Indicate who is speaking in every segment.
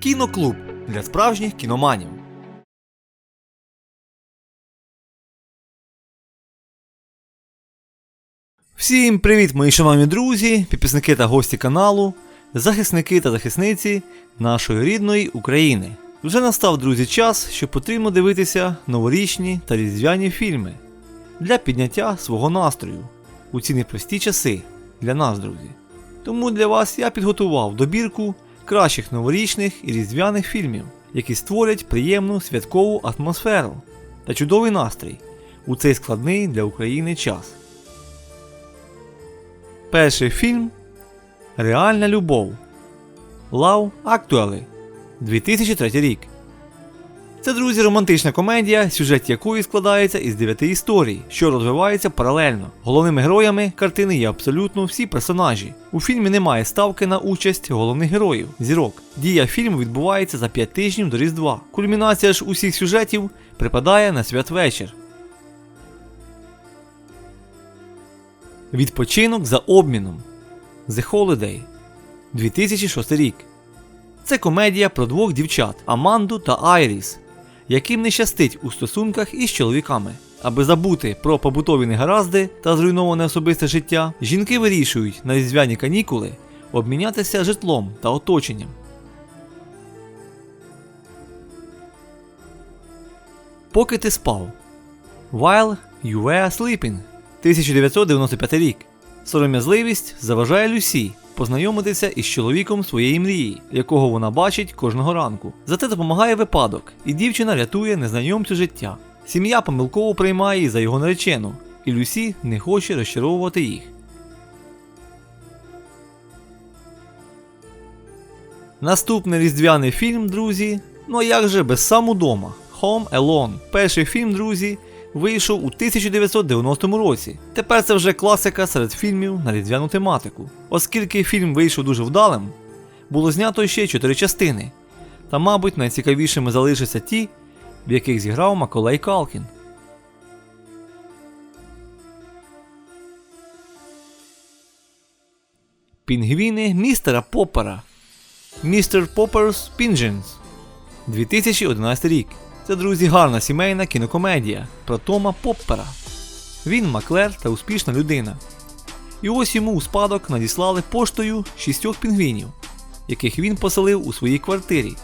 Speaker 1: Кіноклуб для справжніх кіноманів. Всім привіт, мої шановні друзі, підписники та гості каналу, захисники та захисниці нашої рідної України. Вже настав, друзі, час, що потрібно дивитися новорічні та різдвяні фільми для підняття свого настрою у ці непрості часи для нас, друзі. Тому для вас я підготував добірку кращих новорічних і різдвяних фільмів, які створять приємну святкову атмосферу та чудовий настрій у цей складний для України час. Перший фільм Реальна любов Love Actually 2003 рік. Це, друзі, романтична комедія, сюжет якої складається із дев'яти історій, що розвиваються паралельно. Головними героями картини є абсолютно всі персонажі. У фільмі немає ставки на участь головних героїв зірок. Дія фільму відбувається за 5 тижнів до Різдва. Кульмінація ж усіх сюжетів припадає на святвечір. Відпочинок за обміном The Holiday 2006 рік. Це комедія про двох дівчат Аманду та Айріс, яким не щастить у стосунках із чоловіками. Аби забути про побутові негаразди та зруйноване особисте життя, жінки вирішують на різдвяні канікули обмінятися житлом та оточенням. Поки ти спав. While you were sleeping 1995 рік. Сором'язливість заважає Люсі познайомитися із чоловіком своєї мрії, якого вона бачить кожного ранку. Зате допомагає випадок, і дівчина рятує незнайомцю життя. Сім'я помилково приймає її за його наречену, і Люсі не хоче розчаровувати їх. Наступний різдвяний фільм, друзі. Ну а як же без сам удома? Home Alone. Перший фільм, друзі, вийшов у 1990 році. Тепер це вже класика серед фільмів на різдвяну тематику. Оскільки фільм вийшов дуже вдалим, було знято ще 4 частини. Та, мабуть, найцікавішими залишаться ті, в яких зіграв Маколей Калкін. Пінгвіни містера Поппера. Містер Поппер's Penguins 2011 рік. Це, друзі, гарна сімейна кінокомедія про Тома Поппера. Він маклер та успішна людина. І ось йому у спадок надіслали поштою шістьох пінгвінів, яких він поселив у своїй квартирі.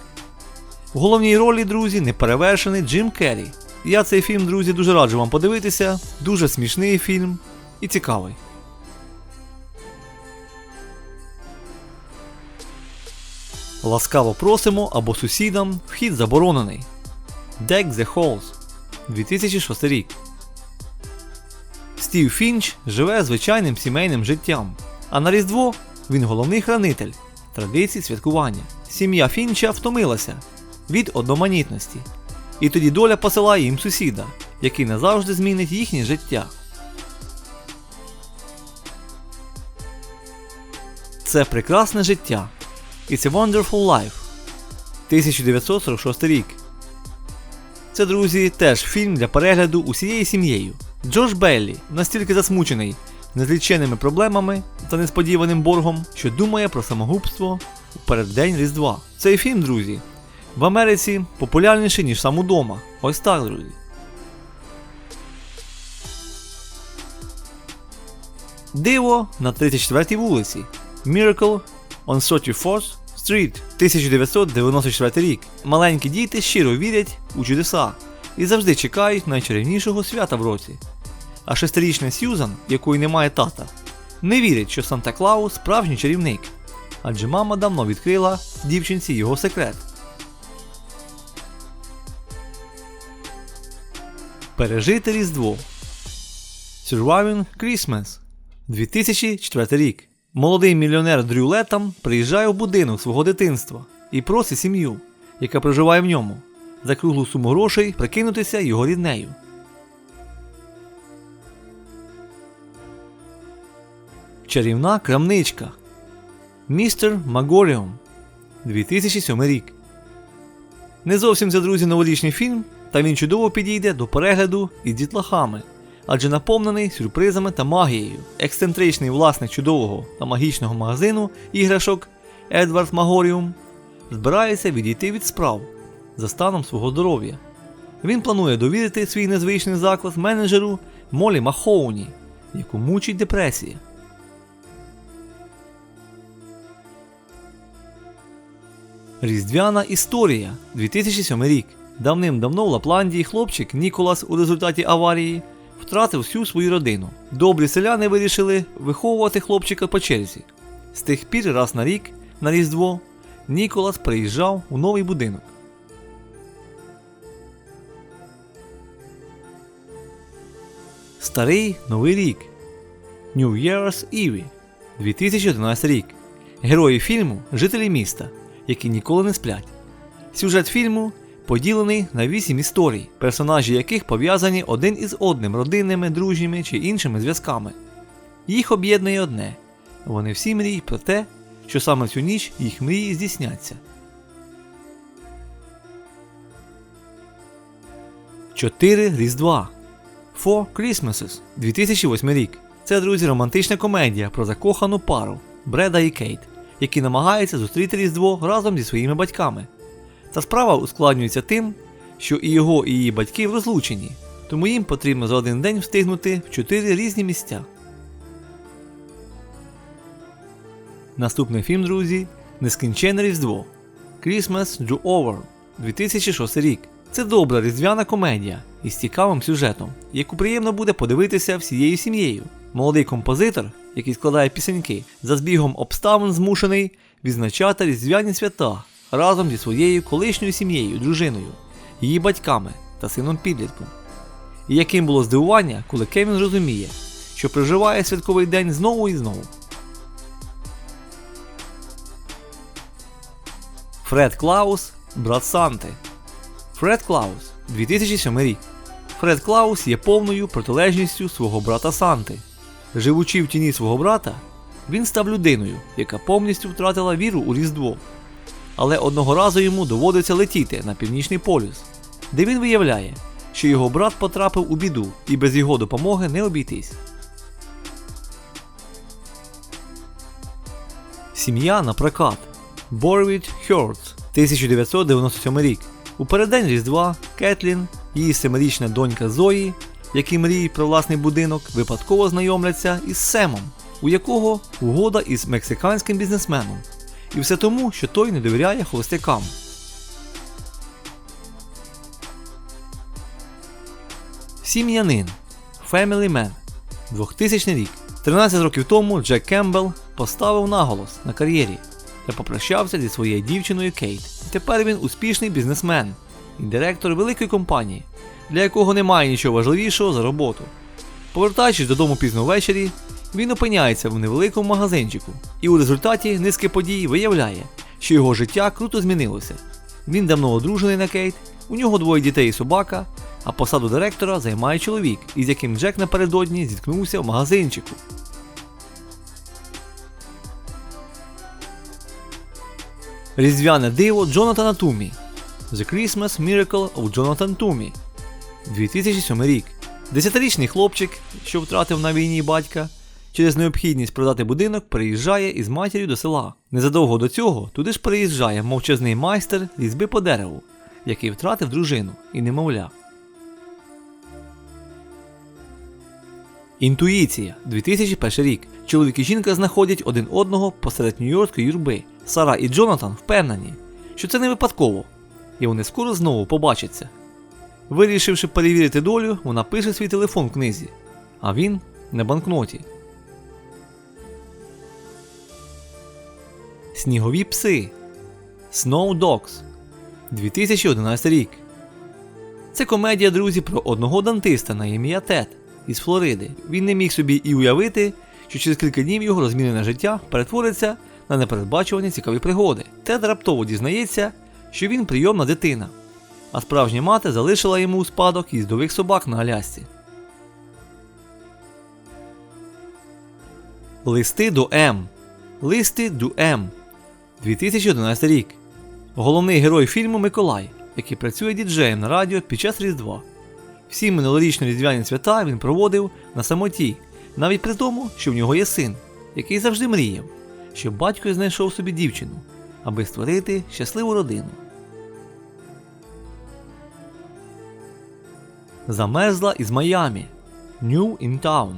Speaker 1: В головній ролі, друзі, неперевершений Джим Керрі. Я цей фільм, друзі, дуже раджу вам подивитися. Дуже смішний фільм і цікавий. Ласкаво просимо або сусідам вхід заборонений. Deck the Halls 2006 рік. Стів Фінч живе звичайним сімейним життям, а на Різдво він головний хранитель традицій святкування. Сім'я Фінча втомилася від одноманітності, і тоді доля посилає їм сусіда, який назавжди змінить їхнє життя. Це прекрасне життя. It's a Wonderful Life 1946 рік. Це, друзі, теж фільм для перегляду усією сім'єю. Джош Беллі настільки засмучений незліченими проблемами та несподіваним боргом, що думає про самогубство у переддень Різдва. Цей фільм, друзі, в Америці популярніший, ніж сам удома. Ось так, друзі. Диво на 34-й вулиці. Miracle on 34th Street 1994 рік. Маленькі діти щиро вірять у чудеса і завжди чекають найчарівнішого свята в році. А шестирічна Сьюзан, якої немає тата, не вірить, що Санта Клаус справжній чарівник, адже мама давно відкрила дівчинці його секрет. Пережити Різдво Surviving Christmas 2004 рік. Молодий мільйонер Дрю Летам приїжджає в будинок свого дитинства і просить сім'ю, яка проживає в ньому, за круглу суму грошей прикинутися його ріднею. Чарівна крамничка Містер Магоріум 2007 рік. Не зовсім це, друзі, новорічний фільм, та він чудово підійде до перегляду із дітлахами адже наповнений сюрпризами та магією. Ексцентричний власник чудового та магічного магазину іграшок Едвард Магоріум збирається відійти від справ за станом свого здоров'я. Він планує довірити свій незвичний заклад менеджеру Молі Махоуні, яку мучить депресія. Різдвяна історія 2007 рік. Давним-давно в Лапландії хлопчик Ніколас у результаті аварії втратив всю свою родину. Добрі селяни вирішили виховувати хлопчика по черзі. З тих пір раз на рік, на Різдво, Ніколас приїжджав у новий будинок. Старий Новий рік. New Year's Eve 2011 рік. Герої фільму жителі міста, які ніколи не сплять. Сюжет фільму поділений на вісім історій, персонажі яких пов'язані один із одним родинними, дружніми чи іншими зв'язками. Їх об'єднує одне вони всі мріють про те, що саме цю ніч їх мрії здійсняться. Чотири Різдва Four Christmases 2008 рік. Це, друзі, романтична комедія про закохану пару Бреда і Кейт, які намагаються зустріти Різдво разом зі своїми батьками. Та справа ускладнюється тим, що і його, і її батьки розлучені, тому їм потрібно за один день встигнути в чотири різні місця. Наступний фільм, друзі, Нескінчене Різдво Christmas Drew Over 2006 рік. Це добра різдвяна комедія із цікавим сюжетом, яку приємно буде подивитися всією сім'єю. Молодий композитор, який складає пісеньки, за збігом обставин змушений відзначати різдвяні свята разом зі своєю колишньою сім'єю, дружиною, її батьками та сином підлітком. І яким було здивування, коли Кевін розуміє, що проживає святковий день знову і знову. Фред Клаус, брат Санти. Фред Клаус 2007 рік. Фред Клаус є повною протилежністю свого брата Санти. Живучи в тіні свого брата, він став людиною, яка повністю втратила віру у Різдво. Але одного разу йому доводиться летіти на північний полюс, де він виявляє, що його брат потрапив у біду і без його допомоги не обійтись. Сім'я на прокат. Борвіч Хьордс, 1997 рік. У переддень Різдва Кетлін, її семирічна донька Зої, які мріють про власний будинок, випадково знайомляться із Семом, у якого угода із мексиканським бізнесменом. І все тому, що той не довіряє холостякам. Сім'янин Family Man 2000 рік. 13 років тому Джек Кембл поставив наголос на кар'єрі та попрощався зі своєю дівчиною Кейт. Тепер він успішний бізнесмен і директор великої компанії, для якого немає нічого важливішого за роботу. Повертаючись додому пізно ввечері, він опиняється в невеликому магазинчику і у результаті низки подій виявляє, що його життя круто змінилося. Він давно одружений на Кейт, у нього двоє дітей і собака, а посаду директора займає чоловік, із яким Джек напередодні зіткнувся в магазинчику. Різдвяне диво Джонатана Тумі The Christmas Miracle of Jonathan Toomey 2007 рік. Десятирічний хлопчик, що втратив на війні батька, через необхідність продати будинок переїжджає із матір'ю до села. Незадовго до цього туди ж переїжджає мовчазний майстер різьби по дереву, який втратив дружину і немовля. Інтуїція 2001 рік. Чоловік і жінка знаходять один одного посеред нью-йоркської юрби. Сара і Джонатан впевнені, що це не випадково, і вони скоро знову побачаться. Вирішивши перевірити долю, вона пише свій телефон в книзі, а він на банкноті. Снігові пси Snow Dogs 2011 рік. Це комедія, друзі, про одного дантиста на ім'я Тед із Флориди. Він не міг собі і уявити, що через кілька днів його розмінене життя перетвориться на непередбачувані цікаві пригоди. Тед раптово дізнається, що він прийомна дитина, а справжня мати залишила йому у спадок їздових собак на Алясці. Листи до М. Листи до М. 2011 рік. Головний герой фільму Миколай, який працює діджеєм на радіо під час Різдва. Всі минулорічні різдвяні свята він проводив на самоті, навіть при тому, що в нього є син, який завжди мріяв, щоб батько знайшов собі дівчину, аби створити щасливу родину. Замерзла із Майамі. New in Town.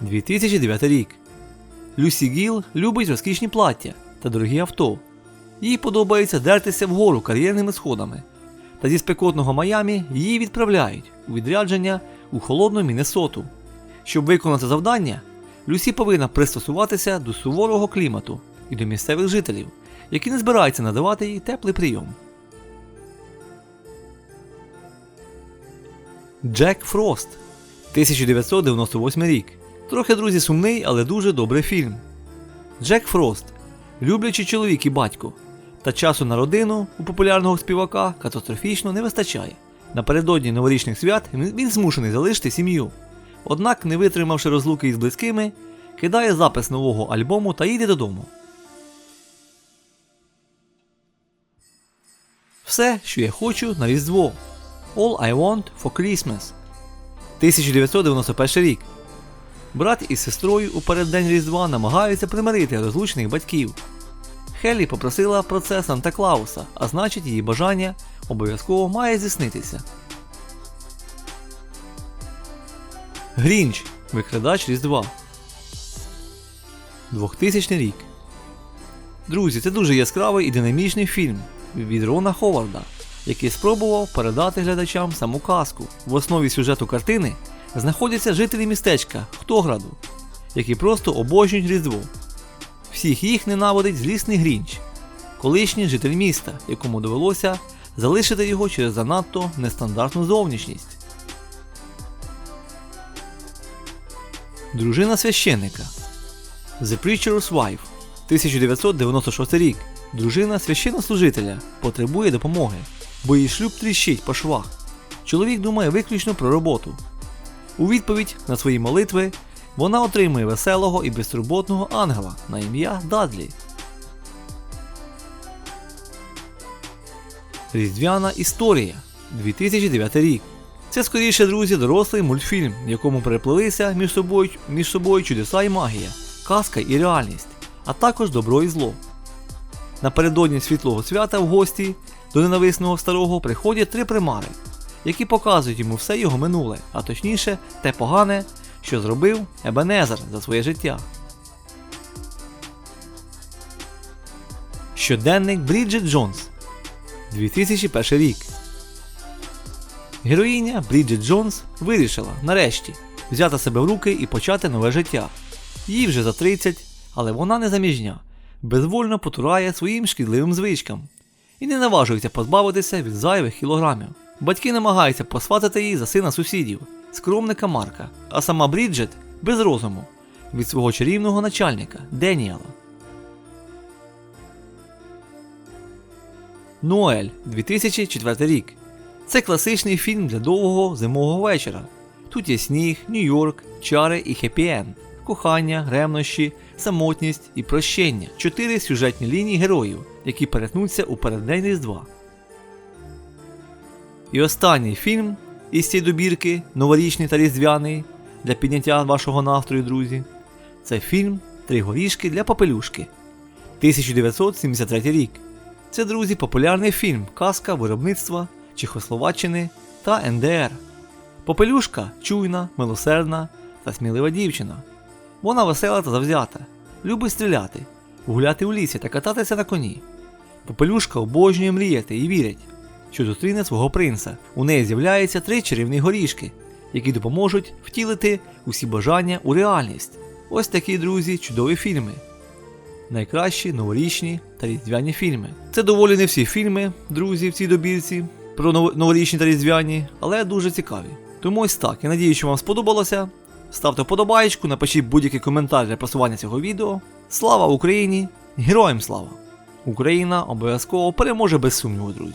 Speaker 1: 2009 рік. Люсі Гіл любить розкішні плаття та дорогі авто. Їй подобається дертися вгору кар'єрними сходами. Та зі спекотного Майамі її відправляють у відрядження у холодну Міннесоту. Щоб виконати завдання, Люсі повинна пристосуватися до суворого клімату і до місцевих жителів, які не збираються надавати їй теплий прийом. Джек Фрост 1998 рік. Трохи друзі сумний, але дуже добрий фільм. Джек Фрост люблячий чоловік і батько. Та часу на родину у популярного співака катастрофічно не вистачає. Напередодні новорічних свят він змушений залишити сім'ю. Однак, не витримавши розлуки із близькими, кидає запис нового альбому та їде додому. Все, що я хочу на Різдво. All I Want for Christmas. 1991 рік. Брат із сестрою у переддень Різдва намагаються примирити розлучених батьків. Хеллі попросила про це Санта Клауса, а значить її бажання обов'язково має здійснитися. Грінч. Викрадач Різдва. 2000 рік. Друзі, це дуже яскравий і динамічний фільм від Рона Ховарда, який спробував передати глядачам саму казку. В основі сюжету картини знаходяться жителі містечка Хтограду, які просто обожнюють Різдво. Всіх їх ненавидить злісний Грінч, колишній житель міста, якому довелося залишити його через занадто нестандартну зовнішність. Дружина священника The Preacher's Wife 1996 рік. Дружина священнослужителя потребує допомоги, бо її шлюб тріщить по швах. Чоловік думає виключно про роботу. У відповідь на свої молитви вона отримує веселого і безтурботного ангела на ім'я Дадлі. Різдвяна історія 2009 рік. Це скоріше, друзі, дорослий мультфільм, в якому переплелися між собою, між собою чудеса і магія, казка і реальність, а також добро і зло. Напередодні світлого свята в гості до ненависного старого приходять три примари, які показують йому все його минуле, а точніше те погане, що зробив Ебенезер за своє життя. Щоденник Бріджит Джонс 2001 рік. Героїня Бріджит Джонс вирішила, нарешті, взяти себе в руки і почати нове життя. Їй вже за 30, але вона не заміжня, безвольно потурає своїм шкідливим звичкам і не наважується позбавитися від зайвих кілограмів. Батьки намагаються посватати її за сина сусідів, скромника Марка, а сама Бріджит без розуму від свого чарівного начальника Деніела. Ноель 2004 рік. Це класичний фільм для довгого зимового вечора. Тут є сніг, Нью-Йорк, чари і хеппі-енд, кохання, ревнощі, самотність і прощення. Чотири сюжетні лінії героїв, які перетнуться у переддень Різдва. І останній фільм із цієї добірки, новорічний та різдвяний, для підняття вашого настрою, друзі. Це фільм Три горішки для попелюшки 1973 рік. Це, друзі, популярний фільм, казка виробництва Чехословаччини та НДР. Попелюшка чуйна, милосердна та смілива дівчина. Вона весела та завзята, любить стріляти, гуляти у лісі та кататися на коні. Попелюшка обожнює мріяти і вірить, що зустріне свого принца. У неї з'являються три чарівні горішки, які допоможуть втілити усі бажання у реальність. Ось такі, друзі, чудові фільми. Найкращі новорічні та різдвяні фільми. Це доволі не всі фільми, друзі, в цій добірці про новорічні та різдвяні, але дуже цікаві. Тому ось так. Я надію, що вам сподобалося. Ставте вподобаєчку, напишіть будь-який коментар для просування цього відео. Слава Україні! Героям слава! Україна обов'язково переможе без сумніву, друзі.